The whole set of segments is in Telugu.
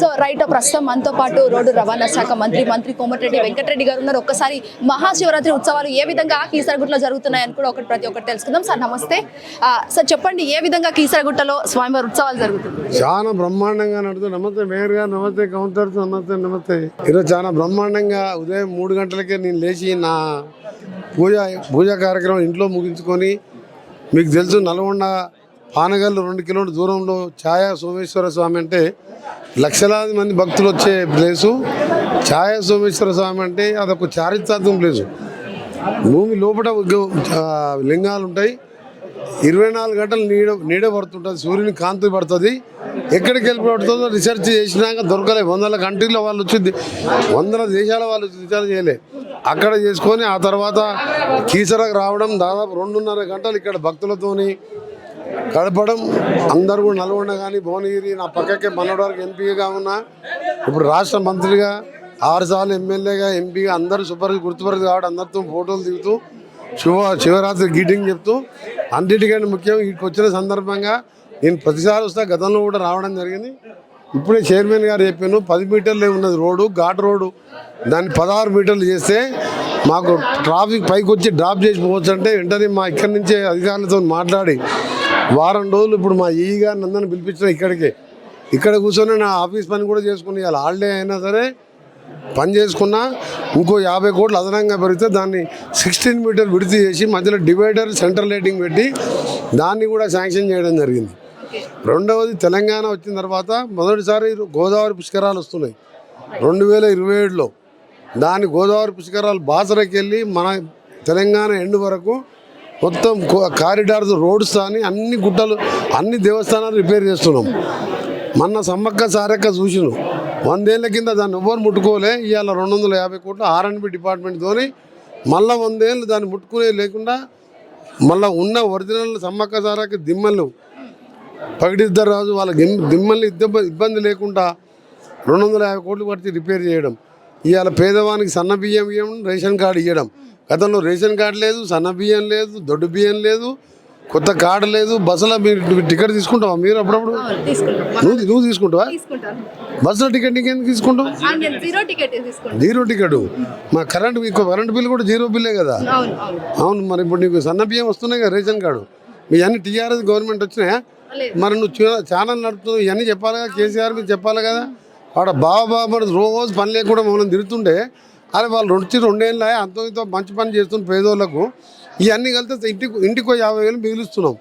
సో రైట్ ప్రస్తుతం మనతో పాటు రోడ్డు రవాణా శాఖ మంత్రి మంత్రి కోమటిరెడ్డి వెంకటరెడ్డి గారు ఉన్నారు. ఒక్కసారి మహాశివరాత్రి ఉత్సవాలు ఏ విధంగా కీసరగుట్టలో జరుగుతున్నాయని కూడా ఒకటి ప్రతి ఒక్కటి తెలుసుకుందాం. సార్ నమస్తే. సార్ చెప్పండి ఏ విధంగా కీసరగుట్టలో స్వామివారి ఉత్సవాలు జరుగుతుంది చాలా బ్రహ్మాండంగా నడుతుంది. నమస్తే మేయర్ గారు నమస్తే కౌంటర్ నమస్తే నమస్తే. ఈరోజు చాలా బ్రహ్మాండంగా ఉదయం మూడు గంటలకే నేను లేచి నా పూజ పూజా కార్యక్రమం ఇంట్లో ముగించుకొని మీకు తెలుసు నల్గొండ పానగల్లు రెండు కిలోమీటర్ దూరంలో ఛాయా సోమేశ్వర స్వామి అంటే లక్షలాది మంది భక్తులు వచ్చే ప్లేసు. ఛాయా సోమేశ్వర స్వామి అంటే అదొక చారిత్రాత్మక ప్లేసు. భూమి లోపల లింగాలు ఉంటాయి ఇరవై నాలుగు గంటలు నీడ నీడ పడుతుంటుంది. సూర్యుని కాంతి పడుతుంది. ఎక్కడికి వెళ్ళి పడుతుందో రీసెర్చ్ చేసినాక దొరకలే వందల కంట్రీలో వాళ్ళు వచ్చింది వందల దేశాల వాళ్ళు వచ్చి రీసెర్చ్ చేయలే. అక్కడ చేసుకొని ఆ తర్వాత కీసరకు రావడం దాదాపు రెండున్నర గంటలు ఇక్కడ భక్తులతోని గడపడం అందరూ కూడా నల్గొండ కానీ భువనగిరి నా పక్కకే మనోడి వరకు ఎంపీగా ఉన్నా ఇప్పుడు రాష్ట్ర మంత్రిగా ఆరు సార్లు ఎమ్మెల్యేగా ఎంపీగా అందరూ సూపర్ గుర్తుపరచు కాబట్టి అందరితో ఫోటోలు దిగుతూ శివ శివరాత్రి గీటింగ్ చెప్తూ అన్నిటికంటే ముఖ్యం ఇక్కడికి వచ్చిన సందర్భంగా నేను ప్రతిసారి వస్తా గతంలో కూడా రావడం జరిగింది. ఇప్పుడే చైర్మన్ గారు చెప్పాను పది మీటర్లే ఉన్నది రోడ్డు ఘాట్ రోడ్డు. దాన్ని పదహారు మీటర్లు చేస్తే మాకు ట్రాఫిక్ పైకి వచ్చి డ్రాప్ చేసి పోవచ్చు అంటే వెంటనే మా ఇక్కడి నుంచే అధికారులతో మాట్లాడి వారం రోజులు ఇప్పుడు మా ఈ గారిని పిలిపించిన ఇక్కడికే. ఇక్కడ కూర్చొని నా ఆఫీస్ పని కూడా చేసుకుని ఇవాళ హాలిడే అయినా సరే పని చేసుకున్నా ఇంకో యాభై కోట్లు అదనంగా పెరిగితే దాన్ని సిక్స్టీన్ మీటర్ విడితి చేసి మధ్యలో డివైడర్ సెంటర్ లైటింగ్ పెట్టి దాన్ని కూడా శాంక్షన్ చేయడం జరిగింది. రెండవది తెలంగాణ వచ్చిన తర్వాత మొదటిసారి గోదావరి పుష్కరాలు వస్తున్నాయి. రెండు వేల ఇరవై ఏడులో దాని గోదావరి పుష్కరాలు బాసరకెళ్ళి మన తెలంగాణ ఎండ్ వరకు మొత్తం కారిడార్స్ రోడ్స్ కానీ అన్ని గుట్టలు అన్ని దేవస్థానాలు రిపేర్ చేస్తున్నాం. మొన్న సమ్మక్క సారక్క చూసిను వందేళ్ళ కింద దాన్ని ఎవ్వరు ముట్టుకోలే. ఇవాళ రెండు వందల యాభై కోట్లు ఆర్ఎండ్బి డిపార్ట్మెంట్తోని మళ్ళీ వందేళ్ళు దాన్ని ముట్టుకునే లేకుండా మళ్ళీ ఉన్న ఒరిజినల్ సమ్మక్క సారక్క దిమ్మలు. పగిడిద్దరు రాజు వాళ్ళ దిమ్మల్ని ఇబ్బంది లేకుండా రెండు వందల యాభై కోట్లు పడితే రిపేర్ చేయడం. ఇవాళ పేదవానికి సన్న బియ్యం ఇవ్వడం రేషన్ కార్డు ఇవ్వడం గతంలో రేషన్ కార్డు లేదు సన్న బియ్యం లేదు దొడ్డు బియ్యం లేదు కొత్త కార్డు లేదు బస్సులో మీరు టికెట్ తీసుకుంటావా మీరు అప్పుడప్పుడు? నువ్వు నువ్వు తీసుకుంటావా? బస్సులో టికెట్ నీకు ఎందుకు తీసుకుంటావు జీరో టికెట్ మా కరెంట్ మీకు కరెంట్ బిల్ కూడా జీరో బిల్లే కదా. అవును మరి ఇప్పుడు నీకు సన్న బియ్యం వస్తున్నాయి కదా రేషన్ కార్డు. మీ అన్ని టీఆర్ఎస్ గవర్నమెంట్ వచ్చినాయా. మరి నువ్వు ఛానల్ నడుపుతున్నావు ఇవన్నీ చెప్పాలి కదా కేసీఆర్ మీద చెప్పాలి కదా. వాడ బాబా బాబా రోజు పని లేకుండా మమ్మల్ని తిరుగుతుంటే అరే వాళ్ళు రెండు రెండేళ్ళ అంతో ఇంతో మంచి పని చేస్తున్న పేదోళ్ళకు ఇవన్నీ కలిస్తే ఇంటికి ఇంటికో యాభై వేలు మిగులుస్తున్నాం.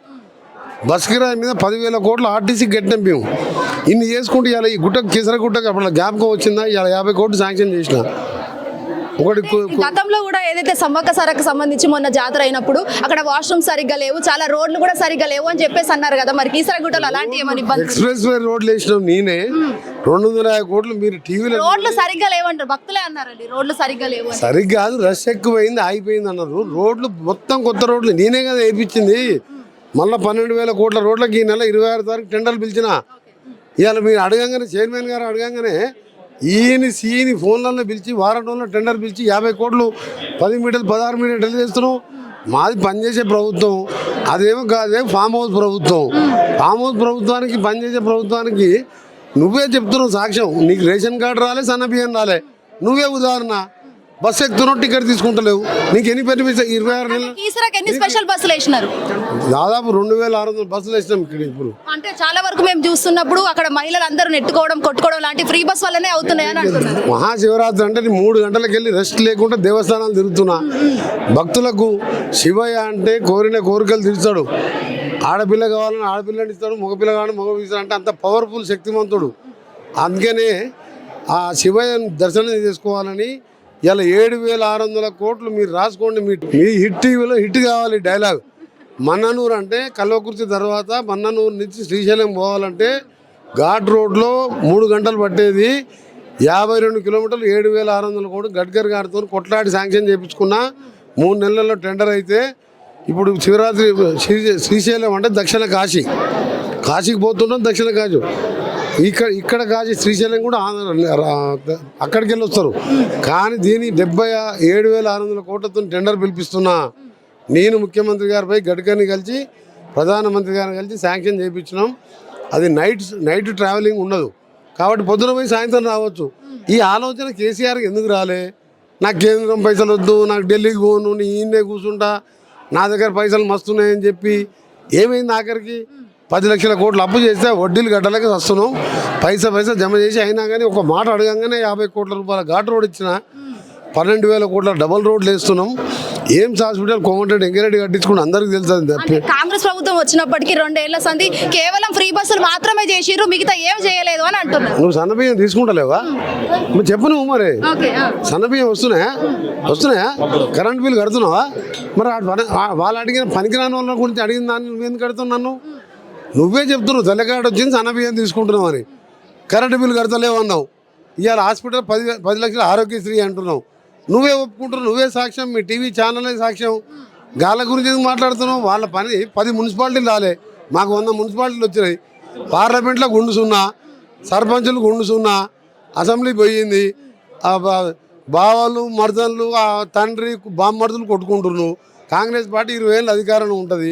బస్ కిరాయి మీద పదివేల కోట్లు ఆర్టీసీ కట్టినాం మేము. ఇన్ని చేసుకుంటే ఇలా ఈ గుట్టకు కేసర గుట్టకు అప్పుడు జ్ఞాపకం వచ్చిందా? ఇలా యాభై కోట్లు శాంక్షన్ చేసినా ఒకటి గతంలో కూడా ఏదైతే సమ్మక్క సారకు సంబంధించి మొన్న జాతర అయినప్పుడు అక్కడ వాష్రూమ్ సరిగ్గా లేవు చాలా రోడ్లు కూడా సరిగ్గా లేవు అని చెప్పేసి అన్నారు కదా మరి కీసరగుట్టలో అలాంటి ఏమైనా ఇబ్బంది ఎక్స్ప్రెస్ వే రోడ్లు వేసినాం నేనే. రెండు వందల యాభై కోట్లు మీరు టీవీలో రోడ్లు సరిగ్గా లేవంటారు భక్తులే అన్నారండి రోడ్లు సరిగ్గా లేవు సరిగ్గా కాదు రష్ ఎక్కువైంది ఆగిపోయింది అన్నారు. రోడ్లు మొత్తం కొత్త రోడ్లు నేనే కదా వేయించింది మళ్ళీ పన్నెండు వేల కోట్ల రోడ్లకి ఈ నెల ఇరవై ఆరు తారీఖు టెండర్లు పిలిచిన. ఇవాళ మీరు అడగంగానే చైర్మన్ గారు అడగంగానే ఈయన సీని ఫోన్లలో పిలిచి వారం రోజుల్లో టెండర్ పిలిచి యాభై కోట్లు పది మీటర్లు పదహారు మీటర్లు చేస్తున్నాం మాది పనిచేసే ప్రభుత్వం. అదేమో కాదే ఫామ్ హౌస్ ప్రభుత్వం. ఫామ్ హౌస్ ప్రభుత్వానికి పనిచేసే ప్రభుత్వానికి నువ్వే చెప్తున్నావు సాక్ష్యం. నీకు రేషన్ కార్డు రాలే సన్న బియ్యం రాలే. నువ్వే ఉదాహరణ. బస్సు ఎక్కుతున్నావు టికెట్ తీసుకుంటలేవు. నీకు ఎన్ని బెనిఫిట్స్ ఇరవై ఆరు నెలలు. ఎన్ని స్పెషల్ బస్సులు వేసినారు? దాదాపు రెండు వేల ఆరు వందల బస్సులు వేసినాం ఇక్కడ ఇప్పుడు. అంటే చాలా వరకు మేము చూస్తున్నప్పుడు అక్కడ మహిళలు అందరూ నెట్టుకోవడం కొట్టుకోవడం లాంటి ఫ్రీ బస్ వల్లనే అవుతున్నాయని అంటున్నారు. మహాశివరాత్రి అంటే నేను మూడు గంటలకు వెళ్ళి రెస్ట్ లేకుండా దేవస్థానాలు తిరుగుతున్నా. భక్తులకు శివయ్య అంటే కోరిన కోరికలు తీర్చాడు. ఆడపిల్ల కావాలని ఆడపిల్లని ఇస్తాడు మగపిల్ల కావాలని మగ ఇస్తాడు అంటే అంత పవర్ఫుల్ శక్తివంతుడు అందుకనే ఆ శివయ్యను దర్శనం చేసుకోవాలని ఇలా ఏడు వేల ఆరు వందల కోట్లు మీరు రాసుకోండి మీ మీ హిట్ టీవీలో హిట్ కావాలి డైలాగ్. మన్ననూరు అంటే కల్వకుర్తి తర్వాత మన్ననూరు నుంచి శ్రీశైలం పోవాలంటే ఘాట్ రోడ్లో మూడు గంటలు పట్టేది. యాభై రెండు కిలోమీటర్లు ఏడు వేల ఆరు వందల కోట్లు గడ్కర్ గారితో కొట్లాడి శాంక్షన్ చేయించుకున్నా మూడు నెలల్లో టెండర్ అయితే. ఇప్పుడు శివరాత్రి శ్రీ శ్రీశైలం అంటే దక్షిణ కాశీ. కాశీకి పోతుంటాం దక్షిణ కాశీ. ఇక్కడ ఇక్కడ కాశీ శ్రీశైలం కూడా ఆంధ్ర అక్కడికి వెళ్ళి వస్తారు. కానీ దీని డెబ్బై ఏడు వేల ఆరు వందల కోట్లతో టెండర్ పిలిపిస్తున్నా నేను ముఖ్యమంత్రి గారిపై గడ్కర్ని కలిసి ప్రధానమంత్రి గారిని కలిసి శాంక్షన్ చేయించినాం. అది నైట్ నైట్ ట్రావెలింగ్ ఉండదు. కాబట్టి పొద్దున పోయి సాయంత్రం రావచ్చు. ఈ ఆలోచన కేసీఆర్కి ఎందుకు రాలే? నాకు కేంద్రం పైసలు వద్దు నాకు ఢిల్లీకి పోను నీ ఈయనే కూర్చుంటా నా దగ్గర పైసలు మస్తున్నాయని చెప్పి ఏమైంది ఆఖరికి? పది లక్షల కోట్లు అప్పు చేస్తే వడ్డీలు గడ్డలకి వస్తున్నాం. పైసా పైసా జమ చేసి అయినా కానీ ఒక మాట అడగంగానే యాభై కోట్ల రూపాయల ఘాట్ రోడ్ ఇచ్చిన పన్నెండు వేల కోట్ల డబల్ రోడ్లు వేస్తున్నాం. ఎయిమ్స్ హాస్పిటల్ కోమటిరెడ్డి ఎంగిరెడ్డి కట్టించుకుని అందరికీ తెలుసు కాంగ్రెస్ ప్రభుత్వం వచ్చినప్పటికీ రెండేళ్ళ సంధి కేవలం ఫ్రీ బస్సులు మాత్రమే చేసిర్రు మిగతా ఏం చేయలేదు అని అంటున్నారు. నువ్వు సన్నబియ్యం తీసుకుంటలేవా? నువ్వు చెప్పు నువ్వు మరి. ఓకే సన్నబియ్యం వస్తున్నాయా? వస్తున్నాయా? కరెంట్ బిల్ కడుతున్నావా? మరి వాళ్ళు అడిగిన పనికిరాని వాళ్ళ గురించి అడిగిన దాన్ని నువ్వు ఎందుకు కడుతున్నావు నన్ను? నువ్వే చెప్తున్నావు తెల్లకాడ వచ్చింది సన్నబియ్యం తీసుకుంటున్నావు అని. కరెంటు బిల్లు కడతలేవు అన్నావు. ఇవాళ హాస్పిటల్ పది పది లక్షల ఆరోగ్యశ్రీ అంటున్నావు. నువ్వే ఒప్పుకుంటున్నావు నువ్వే సాక్ష్యం మీ టీవీ ఛానలే సాక్ష్యం. గాల గురించి మాట్లాడుతున్నావు? వాళ్ళ పని పది మున్సిపాలిటీలు రాలే. మాకు వంద మున్సిపాలిటీలు వచ్చినాయి. పార్లమెంట్లో గుండు సున్నా సర్పంచులు గుండు సున్నా అసెంబ్లీ పోయింది. బావలు మర్దన్లు ఆ తండ్రి బామ్మర్దులు కొట్టుకుంటున్నావు కాంగ్రెస్ పార్టీ ఇరవై ఏళ్ళు అధికారంలో ఉంటుంది.